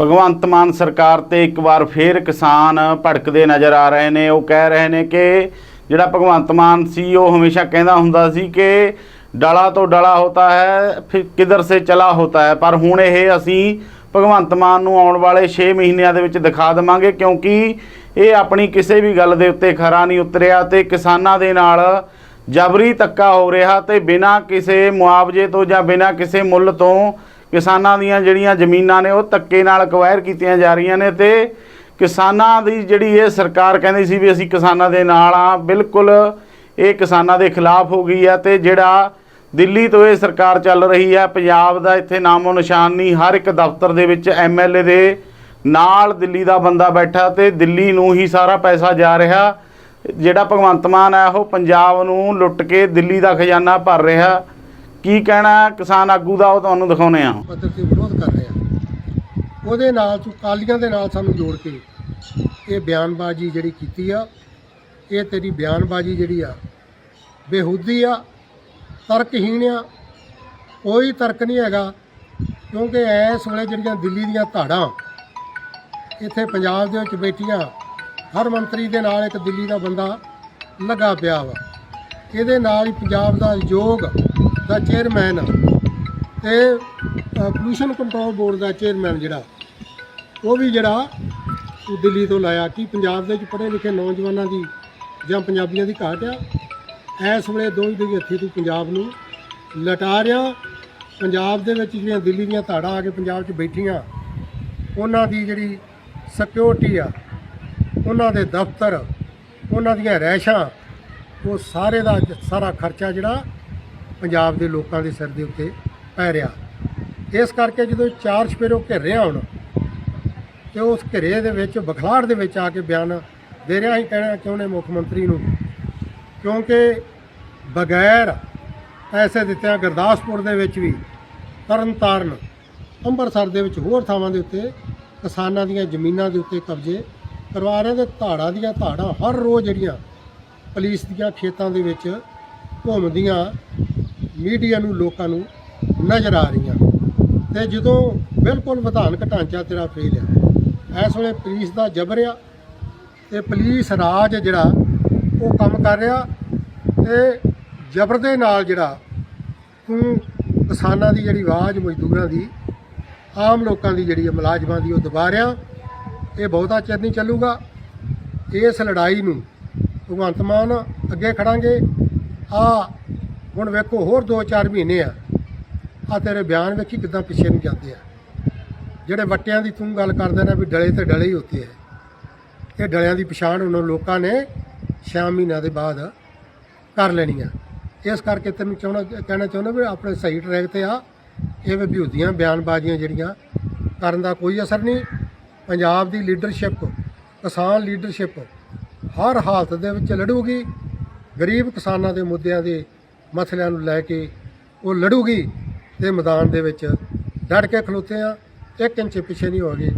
ਭਗਵੰਤ ਮਾਨ ਸਰਕਾਰ ਤੇ ਇੱਕ ਵਾਰ ਫੇਰ ਕਿਸਾਨ ਭੜਕਦੇ ਨਜ਼ਰ ਆ ਰਹੇ ਨੇ। ਉਹ ਕਹਿ ਰਹੇ ਨੇ ਕਿ ਜਿਹੜਾ ਭਗਵੰਤ ਮਾਨ ਸੀ, ਉਹ ਹਮੇਸ਼ਾ ਕਹਿੰਦਾ ਹੁੰਦਾ ਸੀ ਕਿ ਡਲਾ ਤੋਂ ਡਲਾ ਹੋਤਾ ਹੈ, ਫਿਰ ਕਿਧਰ ਸੇ ਚਲਾ ਹੋਤਾ ਹੈ। ਪਰ ਹੁਣ ਇਹ ਅਸੀਂ ਭਗਵੰਤ ਮਾਨ ਨੂੰ ਆਉਣ ਵਾਲੇ 6 ਮਹੀਨਿਆਂ ਦੇ ਵਿੱਚ ਦਿਖਾ ਦੇਵਾਂਗੇ, ਕਿਉਂਕਿ ਇਹ ਆਪਣੀ ਕਿਸੇ ਵੀ ਗੱਲ ਦੇ ਉੱਤੇ ਖਰਾ ਨਹੀਂ ਉਤਰਿਆ ਤੇ ਕਿਸਾਨਾਂ ਦੇ ਨਾਲ ਜਬਰੀ ਧੱਕਾ ਹੋ ਰਿਹਾ ਤੇ ਬਿਨਾਂ ਕਿਸੇ ਮੁਆਵਜ਼ੇ ਤੋਂ ਜਾਂ ਬਿਨਾਂ ਕਿਸੇ ਮੁੱਲ ਤੋਂ ਕਿਸਾਨਾਂ ਦੀਆਂ ਜਿਹੜੀਆਂ ਜ਼ਮੀਨਾਂ ਨੇ ਉਹ ਧੱਕੇ ਨਾਲ ਅਕਵਾਇਰ ਕੀਤੀਆਂ ਜਾ ਰਹੀਆਂ ਨੇ ਤੇ ਕਿਸਾਨਾਂ ਦੀ ਜਿਹੜੀ ਇਹ ਸਰਕਾਰ ਕਹਿੰਦੀ ਸੀ ਵੀ ਅਸੀਂ ਕਿਸਾਨਾਂ ਦੇ ਨਾਲ ਆ, ਬਿਲਕੁਲ ਇਹ ਕਿਸਾਨਾਂ ਦੇ ਖਿਲਾਫ ਹੋ ਗਈ ਹੈ ਤੇ ਜਿਹੜਾ ਦਿੱਲੀ ਤੋਂ ਇਹ ਸਰਕਾਰ ਚੱਲ ਰਹੀ ਹੈ ਪੰਜਾਬ ਦਾ ਇੱਥੇ ਨਾਮੋ ਨਿਸ਼ਾਨ ਨਹੀਂ, ਹਰ ਇੱਕ ਦਫ਼ਤਰ ਦੇ ਵਿੱਚ ਐਮਐਲਏ ਦੇ ਨਾਲ ਦਿੱਲੀ ਦਾ ਬੰਦਾ ਬੈਠਾ ਤੇ ਦਿੱਲੀ ਨੂੰ ਹੀ ਸਾਰਾ ਪੈਸਾ ਜਾ ਰਿਹਾ। ਜਿਹੜਾ ਭਗਵੰਤ ਮਾਨ ਹੈ ਉਹ ਪੰਜਾਬ ਨੂੰ ਲੁੱਟ ਕੇ ਦਿੱਲੀ ਦਾ ਖਜ਼ਾਨਾ ਭਰ ਰਿਹਾ। ਕੀ ਕਹਿਣਾ ਕਿਸਾਨ ਆਗੂ ਦਾ, ਉਹ ਤੁਹਾਨੂੰ ਦਿਖਾਉਨੇ ਆ ਪੱਧਰ ਤੇ ਵਿਰੋਧ ਕਰ ਰਹੇ ਆ। ਉਹਦੇ ਨਾਲ ਤੂੰ ਕਾਲੀਆਂ ਦੇ ਨਾਲ ਸਾਨੂੰ ਜੋੜ ਕੇ ਇਹ ਬਿਆਨਬਾਜ਼ੀ ਜਿਹੜੀ ਕੀਤੀ ਆ, ਇਹ ਤੇਰੀ ਬਿਆਨਬਾਜ਼ੀ ਜਿਹੜੀ ਆ, ਬੇਹੂਦੀ ਆ, ਤਰਕਹੀਣ ਆ, ਕੋਈ ਤਰਕ ਨਹੀਂ ਹੈਗਾ, ਕਿਉਂਕਿ ਇਸ ਵੇਲੇ ਜਿਹੜੀਆਂ ਦਿੱਲੀ ਦੀਆਂ ਧਾੜਾਂ, ਇੱਥੇ ਪੰਜਾਬ ਦੇ ਵਿੱਚ ਬੈਠੀਆਂ, ਹਰ ਮੰਤਰੀ ਦੇ ਨਾਲ ਇੱਕ ਦਿੱਲੀ ਦਾ ਬੰਦਾ ਲੱਗਾ ਪਿਆ ਵਾ। ਇਹਦੇ ਨਾਲ ਹੀ ਪੰਜਾਬ ਦਾ ਯੋਗ ਦਾ ਚੇਅਰਮੈਨ ਤੇ ਪੋਲੂਸ਼ਨ ਕੰਟਰੋਲ ਬੋਰਡ ਦਾ ਚੇਅਰਮੈਨ ਜਿਹੜਾ, ਉਹ ਵੀ ਜਿਹੜਾ ਉਹ ਦਿੱਲੀ ਤੋਂ ਲਾਇਆ ਕਿ ਪੰਜਾਬ ਦੇ ਵਿੱਚ ਪੜ੍ਹੇ ਲਿਖੇ ਨੌਜਵਾਨਾਂ ਦੀ ਜਾਂ ਪੰਜਾਬੀਆਂ ਦੀ ਘਾਟ ਆ। ਇਸ ਵੇਲੇ ਦੋਈ ਦੇ ਹੱਥੀ ਤੂੰ ਪੰਜਾਬ ਨੂੰ ਲਟਾ ਰਿਹਾ। ਪੰਜਾਬ ਦੇ ਵਿੱਚ ਜਿਹੜੀਆਂ ਦਿੱਲੀ ਦੀਆਂ ਧਾੜਾਂ ਆ ਕੇ ਪੰਜਾਬ 'ਚ ਬੈਠੀਆਂ, ਉਹਨਾਂ ਦੀ ਜਿਹੜੀ ਸਿਕਿਉਰਿਟੀ ਆ, ਉਹਨਾਂ ਦੇ ਦਫ਼ਤਰ, ਉਹਨਾਂ ਦੀਆਂ ਰਹਿਸ਼ਾਂ ਉਹ ਸਾਰੇ ਦਾ ਸਾਰਾ ਖਰਚਾ ਜਿਹੜਾ ਪੰਜਾਬ ਦੇ ਲੋਕਾਂ ਦੇ ਸਿਰ ਦੇ ਉੱਤੇ ਪੈ ਰਿਹਾ। ਇਸ ਕਰਕੇ ਜਦੋਂ ਚਾਰ ਸਪੇਰੋ ਘਿਰਿਆ ਹੁਣ, ਤੇ ਉਸ ਘਿਰੇ ਦੇ ਵਿੱਚ, ਬਖਲਾੜ ਦੇ ਵਿੱਚ ਆ ਕੇ ਬਿਆਨ ਦੇ ਰਿਹਾ ਹੀ ਕਹਿਣਾ ਚਾਹੁੰਦੇ ਮੁੱਖ ਮੰਤਰੀ ਨੂੰ, ਕਿਉਂਕਿ ਬਗੈਰ ਪੈਸੇ ਦਿੱਤਿਆਂ ਗੁਰਦਾਸਪੁਰ ਦੇ ਵਿੱਚ ਵੀ, ਤਰਨਤਾਰਨ, ਅੰਮ੍ਰਿਤਸਰ ਦੇ ਵਿੱਚ ਹੋਰ ਥਾਵਾਂ ਦੇ ਉੱਤੇ ਕਿਸਾਨਾਂ ਦੀਆਂ ਜ਼ਮੀਨਾਂ ਦੇ ਉੱਤੇ ਕਬਜ਼ੇ ਕਰਵਾ ਰਹੇ ਤੇ ਧਾੜਾਂ ਦੀਆਂ ਧਾੜਾਂ ਹਰ ਰੋਜ਼ ਜਿਹੜੀਆਂ ਪੁਲਿਸ ਦੀਆਂ ਖੇਤਾਂ ਦੇ ਵਿੱਚ ਘੁੰਮਦੀਆਂ ਮੀਡੀਆ ਨੂੰ ਲੋਕਾਂ ਨੂੰ ਨਜ਼ਰ ਆ ਰਹੀਆਂ। ਤੇ ਜਦੋਂ ਬਿਲਕੁਲ ਵਿਧਾਨਕ ਢਾਂਚਾ ਤੇਰਾ ਫੇਲ ਆ ਇਸ ਵੇਲੇ ਪੁਲਿਸ ਦਾ ਜਬਰ ਆ ਤੇ ਪੁਲਿਸ ਰਾਜ ਜਿਹੜਾ ਉਹ ਕੰਮ ਕਰ ਰਿਹਾ ਤੇ ਜਬਰ ਦੇ ਨਾਲ ਜਿਹੜਾ ਤੂੰ ਕਿਸਾਨਾਂ ਦੀ ਜਿਹੜੀ ਆਵਾਜ਼ ਮਜ਼ਦੂਰਾਂ ਦੀ ਆਮ ਲੋਕਾਂ ਦੀ ਜਿਹੜੀ ਹੈ, ਮੁਲਾਜ਼ਮਾਂ ਦੀ ਉਹ ਦਬਾ ਰਿਹਾ। ਇਹ ਬਹੁਤਾ ਚਿਰ ਨਹੀਂ ਚੱਲੂਗਾ। ਇਸ ਲੜਾਈ ਨੂੰ ਭਗਵੰਤ ਮਾਨ ਅੱਗੇ ਖੜਾਂਗੇ। ਆ ਹੁਣ ਵੇਖੋ, ਹੋਰ 2-4 ਮਹੀਨੇ ਆ। ਆ ਤੇਰੇ ਬਿਆਨ ਵੇਖੀ ਕਿਦਾਂ ਪਿੱਛੇ ਨੂੰ ਜਾਂਦੇ ਆ। ਜਿਹੜੇ ਵੱਟਿਆਂ ਦੀ ਤੂੰ ਗੱਲ ਕਰਦਾ ਨਾ ਵੀ ਡਲੇ ਤੇ ਡਲੇ ਹੀ ਹੁੰਦੇ ਆ। ਇਹ ਡਲਿਆਂ ਦੀ ਪਛਾਣ ਉਹਨਾਂ ਲੋਕਾਂ ਨੇ 6 ਮਹੀਨਿਆਂ ਦੇ ਬਾਅਦ ਕਰ ਲੈਣੀ ਆ। ਇਸ ਕਰਕੇ ਤੈਨੂੰ ਚਾਹਣਾ, ਕਹਿਣਾ ਚਾਹੁੰਦਾ ਵੀ ਆਪਣੇ ਸਹੀ ਟਰੈਕ ਤੇ ਆ। ਇਹ ਵਿਭੂਤੀਆਂ ਬਿਆਨਬਾਜ਼ੀਆਂ ਜਿਹੜੀਆਂ, ਕਰਨ ਦਾ ਕੋਈ ਅਸਰ ਨਹੀਂ। ਪੰਜਾਬ ਦੀ ਲੀਡਰਸ਼ਿਪ ਕਿਸਾਨ ਲੀਡਰਸ਼ਿਪ ਹਰ ਹਾਲਤ ਦੇ ਵਿੱਚ ਲੜੂਗੀ। ਗਰੀਬ ਕਿਸਾਨਾਂ ਦੇ ਮੁੱਦਿਆਂ ਦੇ ਮਸਲਿਆਂ ਨੂੰ ਲੈ ਕੇ ਉਹ ਲੜੂਗੀ ਤੇ ਮੈਦਾਨ ਦੇ ਵਿੱਚ ਲੜ ਕੇ ਖਲੋਤੇ ਆ। ਇੱਕ ਇੰਚ ਪਿੱਛੇ ਨਹੀਂ ਹੋਗੇ